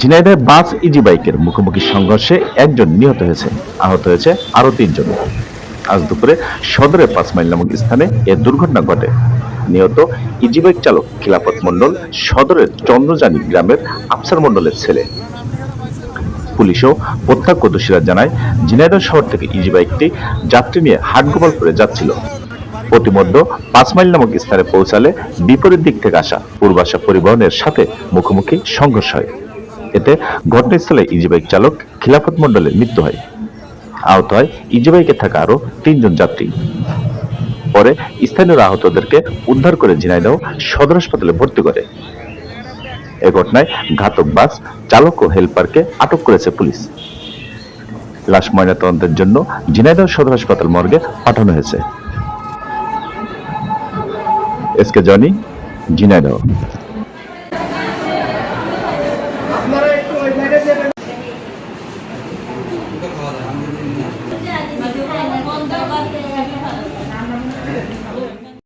ঝিনাইদহে বাস easy বাইকের মুখোমুখি সংঘর্ষে একজন নিহত হয়েছে, আহত হয়েছে আরও তিনজন। আজ দুপুরে সদরের পাঁচ মাইল নামক স্থানে এ দুর্ঘটনা ঘটে। নিহত ইজি বাইক চালক খিলাফত মণ্ডল সদরের চন্দ্রজানি গ্রামের আফসার মণ্ডলের ছেলে। পুলিশও প্রত্যক্ষদর্শীরা জানায়, ঝিনাইদহ শহর থেকে ইজি বাইকটি যাত্রী নিয়ে হাটগোপালপুরে যাচ্ছিল। প্রতিমধ্য পাঁচ মাইল নামক স্থানে পৌঁছালে বিপরীত দিক থেকে আসা পূর্বাশা পরিবহনের সাথে মুখোমুখি সংঘর্ষ হয়। এতে ঘটনাস্থলে ইজি বাইক চালক খিলাফত মণ্ডলের মৃত্যু হয়। আহত হয় ইজি বাইকে থাকা আরও তিনজন যাত্রী। পরে স্থানীয় আহতদেরকে উদ্ধার করে ঝিনাইদহ সদর হাসপাতালে ভর্তি করে। এ ঘটনায় ঘাতক বাস চালক ও হেলপারকে আটক করেছে পুলিশ। লাশ ময়নাতদন্তের জন্য ঝিনাইদহ সদর হাসপাতাল মর্গে পাঠানো হয়েছে। SK Joni, Jhenaidah. Cơ hội là.